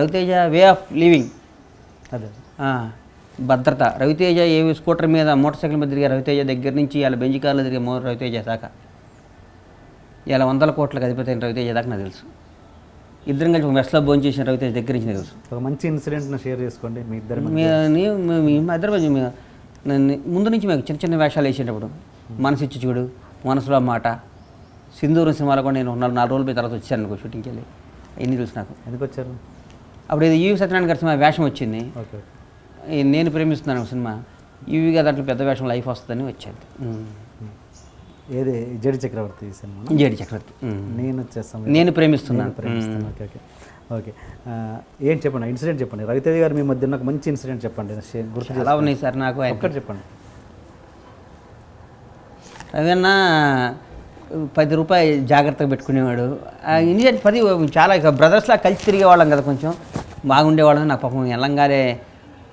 Raviteja way of living. అదే. భద్రత. రవితేజ ఏ స్కూటర్ మీద మోటార్ సైకిల్ మీద తిరిగే రవితేజ దగ్గర నుంచి ఇలా బెంజ్ కార్లో తిరిగే మో రవితేజ దాకా. ఇలా వందల కోట్లకు అధిపతి అయిన రవితేజ దాకా నాకు తెలుసు. ఇద్దరం కలిసి మెస్లో భోజనం చేసిన రవితేజ దగ్గర నుంచి తెలుసు. ఒక మంచి ఇన్సిడెంట్ను షేర్ చేసుకోండి మీ ఇద్దరి. మీ నన్ను ముందు నుంచి మేము చిన్న చిన్న వేషాలు వేసేటప్పుడు మనసు ఇచ్చి చూడు మనసులో మాట. సింధూరం సినిమాలో కూడా నేను నాలుగు నాలుగు రోజుల తర్వాత వచ్చాను షూటింగ్కి వెళ్ళి. ఎన్ని తెలుసు నాకు? ఎందుకు వచ్చారు? అప్పుడు ఇది ఈవి సత్యనారాయణ గారి సినిమా వేషం వచ్చింది. నేను ప్రేమిస్తున్నాను ఒక సినిమా. ఈవిగా దాంట్లో పెద్ద వేషం లైఫ్ వస్తుందని వచ్చేది. ఏది? JD Chakravarthi cinema JD Chakravarthi. నేను వచ్చేస్తాను నేను ప్రేమిస్తున్నాను. ప్రేమిస్తాను ఓకే ఓకే. ఓకే. ఏం చెప్పండి? ఇన్సిడెంట్ చెప్పండి. రవితేజ గారు మీ మధ్య నాకు మంచి ఇన్సిడెంట్ చెప్పండి. గుర్తు చాలా ఉన్నాయి సార్ నాకు ఒక్కటి చెప్పండి. రవన్న పది రూపాయలు జాగ్రత్తగా పెట్టుకునేవాడు. ఇన్సిడెంట్ పది చాలా బ్రదర్స్లా కలిసి తిరిగేవాళ్ళం కదా కొంచెం. బాగుండేవాళ్ళం. నాకు పాపం ఎల్లంగారే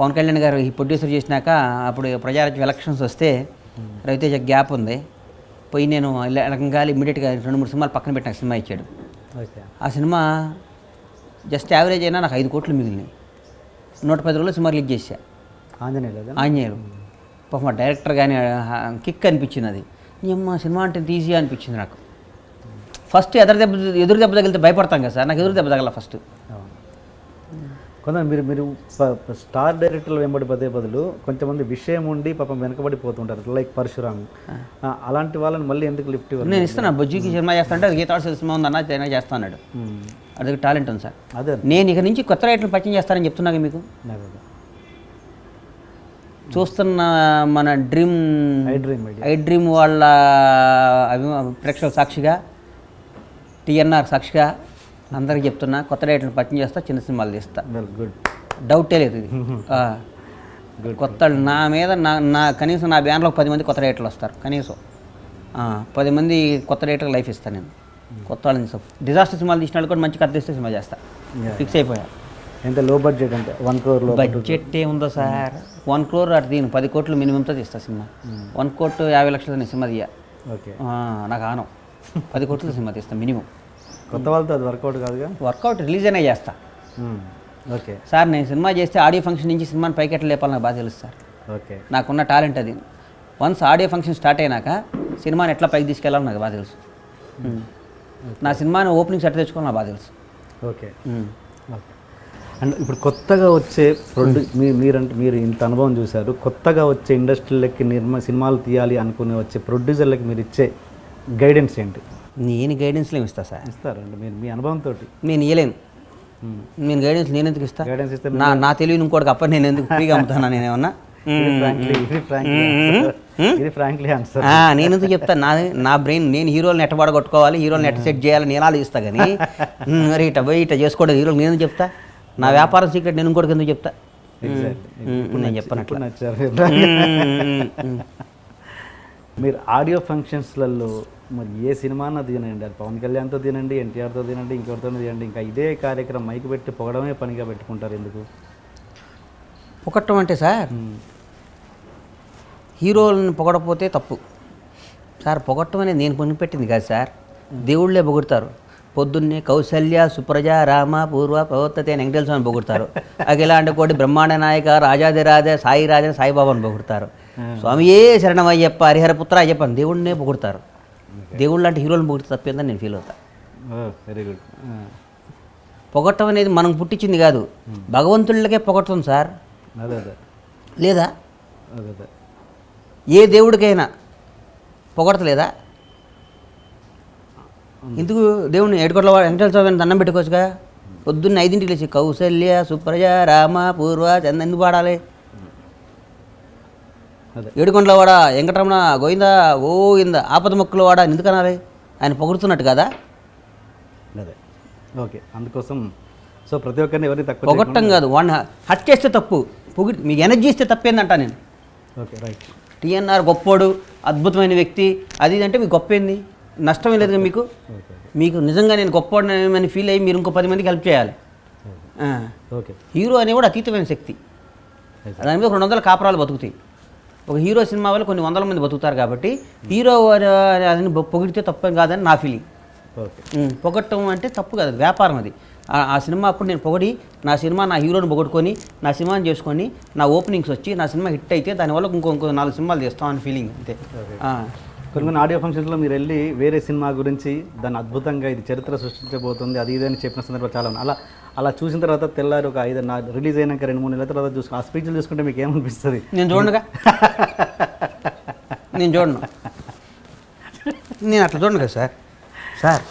పవన్ కళ్యాణ్ గారు ఈ ప్రొడ్యూసర్ చేసినాక అప్పుడు ప్రజారాజ్యం ఎలక్షన్స్ వస్తే రవితేజ గ్యాప్ ఉంది. పోయి నేను ఎలకంగాలి ఇమ్మీడియట్గా రెండు మూడు సినిమాలు పక్కన పెట్టిన సినిమా ఇచ్చాడు. ఆ సినిమా జస్ట్ యావరేజ్ అయినా నాకు ఐదు కోట్లు మిగిలినాయి. నూట పది రోజులు సినిమా రిలీజ్ చేశా. ఆంజనేయులు ఆంజనేయులు. పాప డైరెక్టర్ కానీ కిక్ అనిపించింది అది. అమ్మ సినిమా అంటే తీసి అనిపించింది నాకు. ఫస్ట్ ఎదురు దెబ్బ ఎదురు దెబ్బ తగిలితే భయపడతాం కదా సార్. నాకు ఎదురు దెబ్బ తగల ఫస్ట్. కొంత మీరు మీరు స్టార్ డైరెక్టర్లు వెంబడి పదే బదులు కొంతమంది విషయం ఉండి పాపం వెనకబడిపోతుంటారు. లైక్ పరశురామ్. అలాంటి వాళ్ళని మళ్ళీ ఎందుకు లిఫ్ట్ ఇవ్వరు? నేను ఇస్తున్నా. బొజ్జుకి సినిమా చేస్తానంటే అది గీతాడు సినిమా ఉంది అన్న నేను చేస్తా అన్నాడు. మ్మ్. అది టాలెంట్ ఉంది సార్. అదే. నేను ఇక నుంచి కొత్త రైట్లు పరిచయం చేస్తానని చెప్తున్నాగా మీకు. చూస్తున్న మన dream I dream idea I dream వాళ్ళ అభిమా ప్రేక్షకుల సాక్షిగా టిఎన్ఆర్ సాక్షిగా అందరికి చెప్తున్నా కొత్త డైరెక్టర్ని పరిచయం చేస్తా చిన్న సినిమాలు తీస్తా. గుడ్ డౌటే లేదు ఇది. కొత్త నా మీద నా నా కనీసం నా బ్యాన్లో పది మంది కొత్త రైటర్లు వస్తారు కనీసం. పది మంది కొత్త రైటర్ లైఫ్ ఇస్తాను నేను. కొత్త వాళ్ళని డిజాస్టర్ సినిమాలు తీసిన వాళ్ళు కూడా మంచి కథ తీస్తే సినిమా చేస్తా. ఫిక్స్ అయిపోయా. ఎంత లో బడ్జెట్ అంటే వన్ క్రోర్లో బడ్జెట్ ఏముందో సార్? వన్ క్రోర్ అటు దీని పది కోట్లు మినిమంతో తీస్తా సినిమా. వన్ కోట్ యాభై లక్షలతో నేను సినిమా తీయ. ఓకే నాకు ఆనం. పది కోట్ల సినిమా తీస్తా మినిమం. కొత్త వాళ్ళతో అది వర్కౌట్ కాదుగా? వర్కౌట్ రిలీజ్ అనే చేస్తా. ఓకే సార్ నేను సినిమా చేస్తే ఆడియో ఫంక్షన్ నుంచి సినిమాని పైకి ఎట్లా లేపాలి నాకు బాగా తెలుసు సార్. ఓకే నాకున్న టాలెంట్ అది. వన్స్ ఆడియో ఫంక్షన్ స్టార్ట్ అయినాక సినిమాని ఎట్లా పైకి తీసుకెళ్ళాలో నాకు బాగా తెలుసు. ఉమ్. నా సినిమాని ఓపెనింగ్ సెట్ తెచ్చుకోవాలి నాకు బాగా తెలుసు. ఓకే అండ్ ఇప్పుడు కొత్తగా వచ్చే ప్రొడ్యూ మీ మీరంటే మీరు ఇంత అనుభవం చూశారు. కొత్తగా వచ్చే ఇండస్ట్రీలకి నిర్మ సినిమాలు తీయాలి అనుకునే వచ్చే ప్రొడ్యూసర్లకి మీరు ఇచ్చే గైడెన్స్ ఏంటి? నేను గైడెన్స్లో ఇస్తా సార్. ఇస్తారండి మీరు మీ అనుభవంతో నేను ఇవ్వలేను నేను గైడెన్స్ నేను ఎందుకు ఇస్తా? గైడెన్స్ ఇస్తే నా నా తెలివి ఇంకోటికి అప్ప నేను ఎందుకు ఫ్రీగా అమ్ముతానా నేను ఏమన్నా? నేను ఎందుకు చెప్తా? నా నా బ్రెయిన్ నేను హీరోలు నెట్ కొట్టుకోవాలి హీరోలు నెట్ సెట్ చేయాలి? నేను ఆలోచిస్తా కానీ మరి ఇట పోయి ఇట చేసుకోవడం హీరోలు నేను చెప్తా? నా వ్యాపారం సీక్రెట్ నేను ఇంకోటికి ఎందుకు చెప్తా? నేను చెప్పను అట్లా. నచ్చారు. ఉమ్, ఉమ్. మీరు ఆడియో ఫంక్షన్స్లలో మరి ఏ సినిమాన తినండి. అది పవన్ కళ్యాణ్తో తినండి ఎన్టీఆర్తో తినండి ఇంకెవరితో తినండి. ఇంకా ఇదే కార్యక్రమం మైక్ పెట్టి పొగడమే పనిగా పెట్టుకుంటారు ఎందుకు? పొగట్టం అంటే సార్ హీరోలను పొగడపోతే తప్పు. సార్ పొగట్టం అనేది నేను కొనిపెట్టింది కాదు సార్. దేవుళ్ళే పొగుడతారు పొద్దున్నే కౌసల్య సుప్రజ రామ పూర్వ ప్రవర్తతే వెంకటేశ్వర స్వామి పొగుడతారు అఖిలాండ కోటి బ్రహ్మాండ నాయక రాజాదిరాజ సాయి రాజా సాయిబాబాని పొగుడతారు స్వామియే శరణమయ్యప్ప హరిహరపుత్ర అయ్యప్ప దేవుడినే పొగుడతారు దేవుళ్ళు లాంటి హీరోలను పొగిడితే తప్పేందని నేను ఫీల్ అవుతాను వెరీ గుడ్ పొగట్టం అనేది మనం పుట్టించింది కాదు. భగవంతుళ్ళకే పొగడుతుంది సార్. లేదా? ఏ దేవుడికైనా పొగడతలేదా? ఎందుకు దేవుడిని ఏడుకోట్ల వెంకటేశ్వర స్వామిని దండం పెట్టుకోవచ్చుగా? పొద్దున్న ఐదింటికి లేచి కౌసల్య సుప్రజ రామ పూర్వ చంద ఎందుకు పాడాలి ఏడుకొండల వాడ వెంకటరమణ గోవింద ఓ ఇంద ఆపద మొక్కుల వాడ ఎందుకు అనాలి ఆయన పొగుడుతున్నట్టు కదా? అదే. ఓకే అందుకోసం సో ప్రతి ఒక్కరిని ఎవరిని తక్కువ పొగట్టం కాదు వాడిని హట్ చేస్తే తప్పు పొగి మీకు ఎనర్జీ ఇస్తే తప్పేందంట నేను. Okay right. టీఎన్ఆర్ గొప్పోడు అద్భుతమైన వ్యక్తి అది అంటే మీకు గొప్ప ఏంది నష్టమే లేదు మీకు? మీకు నిజంగా నేను గొప్పవాడిని ఫీల్ అయ్యి మీరు ఇంకో పది మందికి హెల్ప్ చేయాలి. ఓకే. హీరో అనేవాడు అతీతమైన శక్తి. దాని మీద రెండు వందల కాపురాలు బతుకుతాయి. ఒక హీరో సినిమా వల్ల కొన్ని వందల మంది బతుకుతారు కాబట్టి హీరో అని పొగిడితే తప్పేం కాదని నా ఫీలింగ్ పొగట్టం అంటే తప్పు కాదు అది వ్యాపారం అది. ఆ- సినిమా అప్పుడు నేను పొగడి నా సినిమా నా హీరోని పొగడుకొని నా సినిమాని చేసుకొని నా ఓపెనింగ్స్ వచ్చి నా సినిమా హిట్ అయితే దానివల్ల ఇంకో ఇంకో నాలుగు సినిమాలు చేస్తామని ఫీలింగ్ అంతే. కొన్ని కొన్ని ఆడియో ఫంక్షన్స్లో మీరు వెళ్ళి వేరే సినిమా గురించి దాన్ని అద్భుతంగా ఇది చరిత్ర సృష్టించబోతుంది అది ఇది అని చెప్పిన సందర్భాలు చాలా అలా అలా చూసిన తర్వాత తెల్లారి ఒక ఐదు నా రిలీజ్ అయినాక రెండు మూడు నెలల తర్వాత చూసుకుని ఆ స్పీచ్లు చూసుకుంటే మీకు ఏమనిపిస్తుంది? నేను చూడనుగా. నేను చూడను. నేను అట్లా చూడను కదా సార్. సార్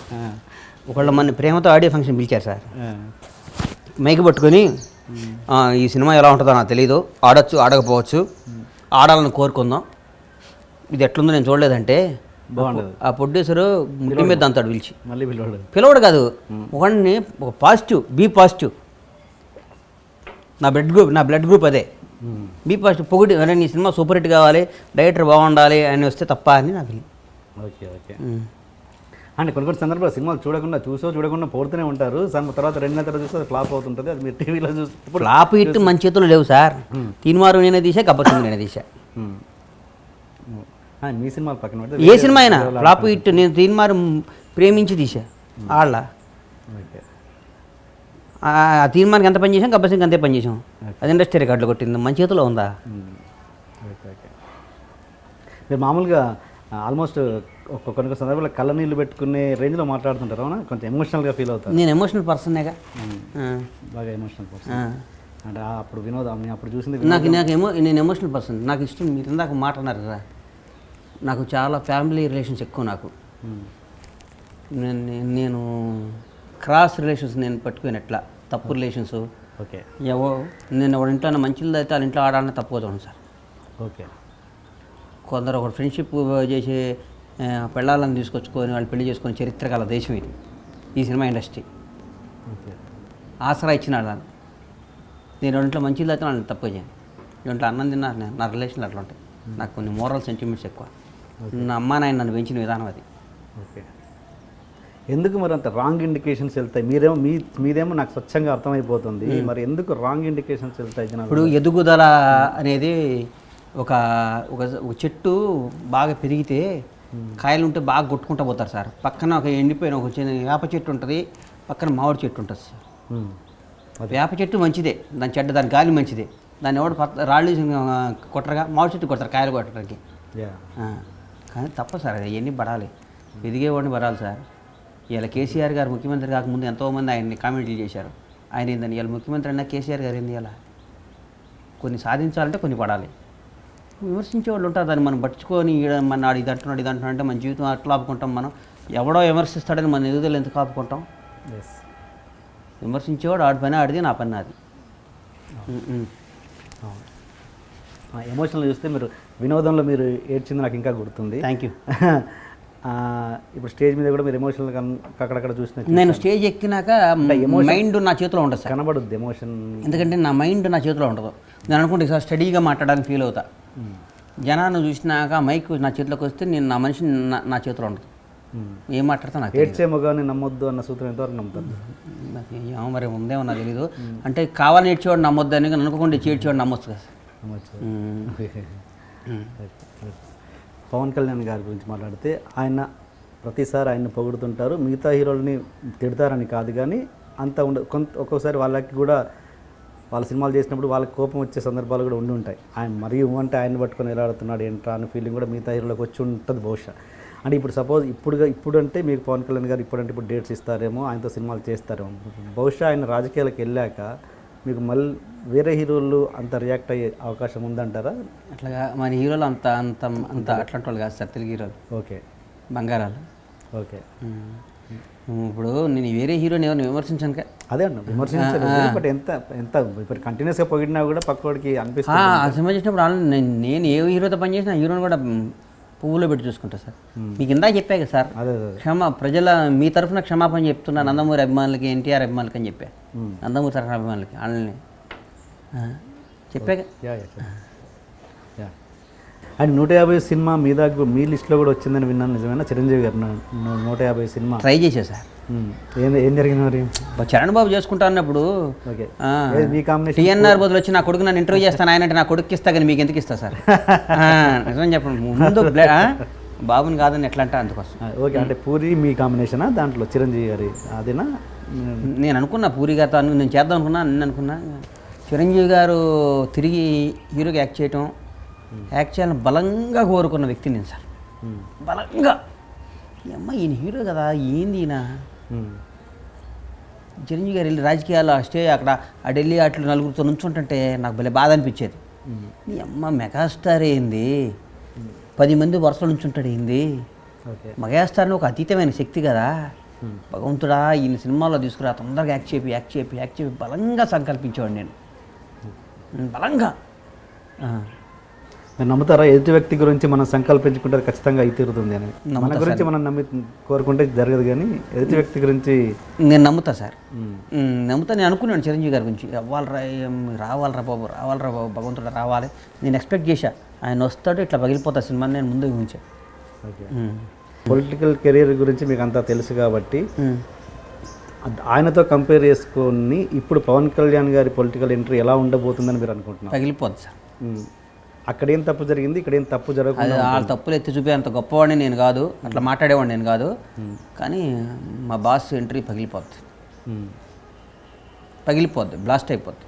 ఒకళ్ళు మన ప్రేమతో ఆడియో ఫంక్షన్ పిలిచారు సార్. మైక్ పట్టుకొని "ఆ, ఈ సినిమా ఎలా ఉంటుందో నాకు తెలియదు ఆడొచ్చు ఆడకపోవచ్చు. ఆడాలని కోరుకుందాం. ఇది ఎట్లుందో నేను చూడలేదంటే బాగుండదు. ఆ ప్రొడ్యూసరు ముట్టి మీద అంతాడు పిలిచి. మళ్ళీ పిలవడు. పిలవడు కాదు ఒకడిని ఒక పాజిటివ్ బీ పాజిటివ్. నా బ్లడ్ గ్రూప్ నా బ్లడ్ గ్రూప్ అదే. బీ పాజిటివ్ పొగిడి అరే నీ సినిమా సూపర్ హిట్ కావాలి డైరెక్టర్ బాగుండాలి అని వస్తే తప్ప అని నా ఫీలింగ్ ఓకే ఓకే. అంటే కొన్ని కొన్ని సందర్భాలు సినిమాలు చూడకుండా చూసో చూడకుండా పోతూనే ఉంటారు. తర్వాత రెండు నెలల తర్వాత చూస్తే ఫ్లాప్ అవుతుంటుంది. అది మీరు టీవీలో చూస్తే ఫ్లాప్ హిట్ మన చేతుల్లో లేవు సార్. తీన్మారు నేనే తీసా గబ్బర్ సింగ్ నేనే తీసా మీ సినిమాలు పక్కన పెడితే ఏ సినిమా అయినా? ఫ్లాప్ హిట్ నేను తీన్మారు ప్రేమించి తీసా వాళ్ళ ఆ తీర్మానికి ఎంత పని చేసాం గబ్బర్ సింగ్ అంతే పని చేసాం అది ఇండస్ట్రీ రికార్డులు కొట్టింది. మన చేతిలో ఉందా? మీరు మామూలుగా ఆల్మోస్ట్ ఒక కొన్ని సందర్భాల్లో కళ్ళ నీళ్ళు పెట్టుకునే రేంజ్లో మాట్లాడుతుంటారు అవునా? కొంచెం ఎమోషనల్గా ఫీల్ అవుతారు. నేను ఎమోషనల్ పర్సనేగా బాగా ఎమోషనల్ పర్సన్ అంటే అప్పుడు వినోద్ అప్పుడు చూసింది నాకు నాకు ఎమో నేను ఎమోషనల్ పర్సన్ నాకు ఇష్టం మీరు ఇందాక మాట అన్నారు కదా. నాకు చాలా ఫ్యామిలీ రిలేషన్స్ ఎక్కువ నాకు. నేను క్రాస్ రిలేషన్స్ నేను పట్టుకుని ఎట్లా? తప్పు రిలేషన్స్ ఓకే. ఎవో నేను ఎవరి ఇంట్లో మంచిది అయితే వాళ్ళ ఇంట్లో ఆడాలని చూడండి సార్. ఓకే. కొందరు ఒక ఫ్రెండ్షిప్ చేసే పెళ్ళాలను తీసుకొచ్చుకొని వాళ్ళు పెళ్ళి చేసుకొని చరిత్ర గల దేశం ఇది ఈ సినిమా ఇండస్ట్రీ. ఓకే. ఆసరా ఇచ్చిన వాళ్ళని నేను రెండింట్లో మంచిది అయితే వాళ్ళని తక్కువ చేయను. రెండింట్లో అన్నం తిన్నా నేను నా రిలేషన్లు అట్లా ఉంటాయి. నాకు కొన్ని మోరల్ సెంటిమెంట్స్ ఎక్కువ. నా అమ్మ నాయన నన్ను పెంచిన విధానం అది. ఓకే ఎందుకు మరి అంత రాంగ్ ఇండికేషన్స్ వెళ్తాయి? మీరేమో మీ మీదేమో నాకు స్వచ్ఛంగా అర్థమైపోతుంది. మరి ఎందుకు రాంగ్ ఇండికేషన్స్ వెళ్తాయి ఇప్పుడు ఎదుగుదల అనేది ఒక ఒక చెట్టు బాగా పెరిగితే కాయలు ఉంటే బాగా కొట్టుకుంటూ పోతారు సార్. పక్కన ఒక ఎండిపోయిన ఒక చిన్న వేప చెట్టు ఉంటుంది పక్కన మామిడి చెట్టు ఉంటుంది సార్. వేప చెట్టు మంచిదే దాని చెడ్డ దాని గాలి మంచిదే. దాన్ని ఎవడు రాళ్ళు కొట్టరుగా మామిడి చెట్టు కొడతారు కాయలు కొట్టడానికి. కానీ తప్ప సార్ అవన్నీ పడాలి. ఎదిగేవాడిని పడాలి సార్. ఇలా కేసీఆర్ గారు ముఖ్యమంత్రి కాకముందు ఎంతోమంది ఆయన్ని కామెంట్లు చేశారు. ఆయన ఏందని ఇలా ముఖ్యమంత్రి అయినా కేసీఆర్ గారు ఏంది ఇలా కొన్ని సాధించాలంటే కొన్ని పడాలి. విమర్శించే వాళ్ళు ఉంటారు దాన్ని మనం పట్టుకొని మన ఇది అంటున్నాడు ఇది అంటున్నాడు అంటే మన జీవితం అట్లా ఆపుకుంటాం మనం. ఎవడో విమర్శిస్తాడని మన ఎదుగుదల ఎందుకు ఆపుకుంటాం? విమర్శించేవాడు ఆడి పని ఆడిది నా పని నాది. ఎమోషనల్ చూస్తే మీరు వినోదంలో మీరు ఏడ్చింది నాకు ఇంకా గుర్తుంది. థ్యాంక్ యూ ఇప్పుడు స్టేజ్ మీద కూడా మీరు ఎమోషనల్ అక్కడక్కడ చూసిన నేను స్టేజ్ ఎక్కినాక మైండ్ నా చేతిలో ఉండదు సార్. కనబడుద్ది ఎమోషన్ ఎందుకంటే నా మైండ్ నా చేతిలో ఉండదు నేను అనుకుంటే సార్ స్టడీగా మాట్లాడడానికి ఫీల్ అవుతా. జనాన్ని చూసినాక మైక్ నా చేతిలోకి వస్తే నేను నా మనిషి నా చేతిలో ఉండదు ఏం మాట్లాడతా నాకు. ఏడ్చే మొగాన్ని నమ్మొద్దు అన్న సూత్రం ఎంతవరకు నమ్ముతారు? నాకు ఏమో మరి ఉందేమో నాకు తెలీదు. అంటే కావాలని ఏడ్చేవాడు నమ్మొద్దు అని అనుకోకుండా చేడ్చేవాడు నమ్మొచ్చు కదా. పవన్ కళ్యాణ్ గారి గురించి మాట్లాడితే ఆయన ప్రతిసారి ఆయన పొగుడుతుంటారు. మిగతా హీరోలని తిడతారని కాదు కానీ అంత ఉండ కొంత ఒక్కొక్కసారి వాళ్ళకి కూడా వాళ్ళ సినిమాలు చేసినప్పుడు వాళ్ళకి కోపం వచ్చే సందర్భాలు కూడా ఉండి ఉంటాయి. ఆయన మరీ అంటే ఆయన పట్టుకొని ఎలాడుతున్నాడు ఏంట్రా అనే ఫీలింగ్ కూడా మిగతా హీరోలకు వచ్చి ఉంటుంది బహుశా. అంటే ఇప్పుడు సపోజ్ ఇప్పుడుగా ఇప్పుడు అంటే మీకు పవన్ కళ్యాణ్ గారు ఇప్పుడంటే ఇప్పుడు డేట్స్ ఇస్తారేమో ఆయనతో సినిమాలు చేస్తారేమో. బహుశా ఆయన రాజకీయాలకు వెళ్ళాక మీకు మళ్ళీ వేరే హీరోలు అంత రియాక్ట్ అయ్యే అవకాశం ఉందంటారా? అట్లాగా మన హీరోలు అంత అంత అంత అట్లాంటి వాళ్ళు కాదు సార్ తెలుగు హీరోలు. ఓకే. బంగారాలు. ఓకే. ఇప్పుడు నేను వేరే హీరోని ఎవరిని విమర్శించాను అదే అన్న విమర్శించలేదు. బట్ ఎంత ఎంత ఇప్పుడు కంటిన్యూస్గా పొగిడినా కూడా పక్కోడికి అనిపిస్తుంది ఆ సినిమా చేసినప్పుడు నేను నేను ఏ హీరోతో పని చేసినా ఆ హీరోని కూడా పువ్వులో పెట్టి చూసుకుంటా సార్. మీకు ఇందాక చెప్పా కదా సార్. క్షమ ప్రజల మీ తరఫున క్షమాపణ చెప్తున్నా నందమూరి అభిమానులకి ఎన్టీఆర్ అభిమానులకి అని చెప్పా. నందమూరి తరఫున అభిమానులకి వాళ్ళని చెప్పాక అండ్ నూట యాభై సినిమా మీ దాకా మీ లిస్ట్లో కూడా వచ్చిందని విన్నాను నిజమేనా? చిరంజీవి గారు నూట యాభై సినిమా. ట్రై చేసా సార్. ఏం ఏం జరిగింది మరి? చరణ్ బాబు చేసుకుంటా అన్నప్పుడు టీఎన్ఆర్ బదులు వచ్చి నా కొడుకు నన్ను ఇంటర్వ్యూ చేస్తాను ఆయన అంటే నా కొడుకు ఇస్తా కానీ మీకు ఎందుకు ఇస్తా సార్? నిజం చెప్పండి ముందు బాబుని కాదని ఎట్లా అంటే అందుకోసం. ఓకే అంటే పూరి మీ కాంబినేషనా దాంట్లో చిరంజీవి గారి అదేనా? నేను అనుకున్నా పూరిగా తాను నేను చేద్దాం అనుకున్నా నేను అనుకున్నా. చిరంజీవి గారు తిరిగి హీరోకి యాక్ట్ చేయటం యాక్ట్ చేయాలని బలంగా కోరుకున్న వ్యక్తి నేను సార్. బలంగా. అమ్మ ఈయన హీరో కదా ఏంది ఈయన? చిరంజీవి గారు వెళ్ళి రాజకీయాల్లో స్టే అక్కడ ఆ ఢిల్లీ అట్లా నలుగురితో నుంచుంటుంటే నాకు భలే బాధ అనిపించేది. నీ అమ్మ మెగాస్టార్ ఏంది? పది మంది వరుసలో నుంచుంటాడు ఏంది? మెగాస్టార్ని ఒక అతీతమైన శక్తి కదా. ఉమ్, భగవంతుడా ఈయన సినిమాలో తీసుకురా తొందరగా యాక్ట్ చేపి యాక్ట్ చేపి యాక్ట్ చేపి బలంగా సంకల్పించేవాడు నేను. బలంగా. మీరు నమ్ముతారా? ఎదుటి వ్యక్తి గురించి మనం సంకల్పించుకుంటే ఖచ్చితంగా అయి తీరుతుంది అని. మన గురించి మనం నమ్మి కోరుకుంటే జరగదు కానీ ఎదుటి వ్యక్తి గురించి నేను నమ్ముతా సార్. నమ్ముతా నేను అనుకున్నాను చిరంజీవి గారి గురించి. అవ్వాలరా రావాలరా బాబు రావాలరా బాబు భగవంతుడు రావాలి. నేను ఎక్స్పెక్ట్ చేశా. ఆయన వస్తాడు ఇట్లా పగిలిపోతా సినిమా నేను ముందు ఊహించా. పొలిటికల్ కెరీర్ గురించి మీకు అంతా తెలుసు కాబట్టి ఆయనతో కంపేర్ చేసుకొని ఇప్పుడు పవన్ కళ్యాణ్ గారి పొలిటికల్ ఎంట్రీ ఎలా ఉండబోతుందని మీరు అనుకుంటున్నారు? పగిలిపోద్ది సార్. అక్కడ ఏం తప్పు జరిగింది ఇక్కడ ఏం తప్పు జరగకుండా వాళ్ళ తప్పులు ఎత్తి చూపే అంత గొప్పవాడిని నేను కాదు అట్లా మాట్లాడేవాడిని నేను కాదు. కానీ మా బాస్ ఎంట్రీ పగిలిపోద్ది. పగిలిపోద్ది బ్లాస్ట్ అయిపోద్ది.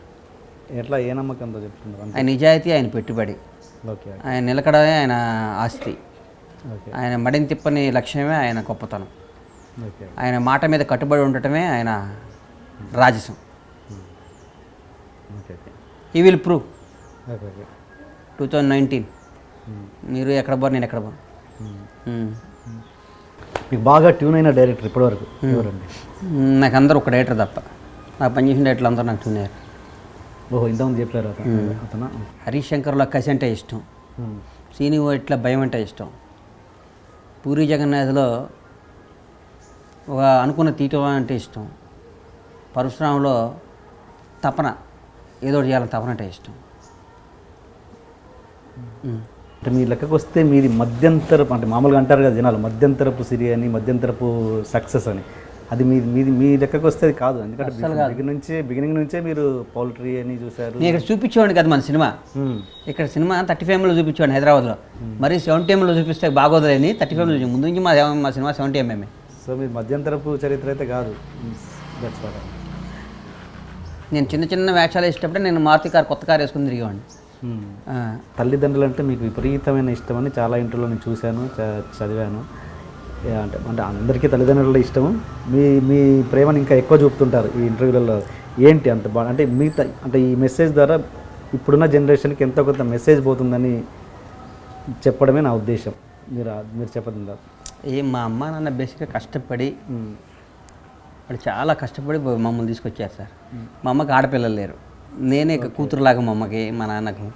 ఎట్లా ఏ నమ్మకంతో చెప్తున్నారు ఆయన నిజాయితీ ఆయన పెట్టుబడి. ఓకే ఆయన నిలకడమే ఆయన ఆస్తి. ఓకే. ఆయన మడిని తిప్పని లక్ష్యమే ఆయన గొప్పతనం. ఆయన మాట మీద కట్టుబడి ఉండటమే ఆయన రాజసం. ఈ will prove okay okay. Two thousand nineteen. Um. మీరు ఎక్కడ పోరు నేను ఎక్కడ పోను ఉమ్. ఉమ్. మీకు బాగా ట్యూన్ అయిన డైరెక్టర్ ఇప్పటివరకు ఎవరండి? నాకు అందరూ ఒక డైరెక్టర్ తప్ప. నాకు పనిచేసిన డైరెక్టర్లు అందరూ నాకు చూడారు ఓహో ఇంతకుముందు చెప్పారు అతను. హరీష్ శంకర్లో కసి అంటే ఇష్టం. సీని ఇట్లా భయం అంటే ఇష్టం. పూరి జగన్నాథ్లో ఒక అనుకున్న తీయటం అంటే ఇష్టం. పరశురాములో తపన ఏదో చేయాలని తపన అంటే ఇష్టం. అంటే మీ లెక్కకు వస్తే మీది మధ్యంతరపు అంటే మామూలుగా అంటారు కదా జనాలు మధ్యంతరపు సిరి అని మధ్యంతరపు సక్సెస్ అని. అది మీ మీది మీ లెక్కకు వస్తే అది కాదు. ఎందుకంటే బిగినింగ్ నుంచే బిగినింగ్ నుంచే మీరు పౌల్ట్రీ అని చూశారు. నేను ఇక్కడ చూపించేవాడిని కదా మన సినిమా. ఇక్కడ సినిమా థర్టీ ఫైవ్లో చూపించేవాడిని హైదరాబాద్లో. మరి సెవెంటీ ఎంలో చూపిస్తే బాగోదులేని థర్టీ ఫైవ్లో చూపించాను ముందు నుంచి మా మా సినిమా సెవెంటీ ఎంఎంఏ సో మీ మధ్యంతరపు చరిత్ర అయితే కాదు. నేను చిన్న చిన్న వేషాలు వేసేటప్పుడే నేను మారుతి కార్ కొత్త కార్ వేసుకుని తిరిగేవాడిని. తల్లిదండ్రులు అంటే మీకు విపరీతమైన ఇష్టమని చాలా ఇంటర్లో నేను చూశాను చదివాను. అంటే అంటే అందరికీ తల్లిదండ్రుల ఇష్టము. మీ మీ ప్రేమను ఇంకా ఎక్కువ చూపుతుంటారు ఈ ఇంటర్వ్యూలలో. ఏంటి అంత బా అంటే మీ అంటే ఈ మెసేజ్ ద్వారా ఇప్పుడున్న జనరేషన్కి ఎంతో కొంత మెసేజ్ పోతుందని చెప్పడమే నా ఉద్దేశం. మీరు మీరు చెప్పదు ఏ మా అమ్మ నాన్న బేసిక్గా కష్టపడి వాళ్ళు చాలా కష్టపడి మమ్మల్ని తీసుకొచ్చారు సార్. మా అమ్మకి ఆడపిల్లలు లేరు. నేనే కూతురులాగా మా అమ్మకి మా నాన్నకి.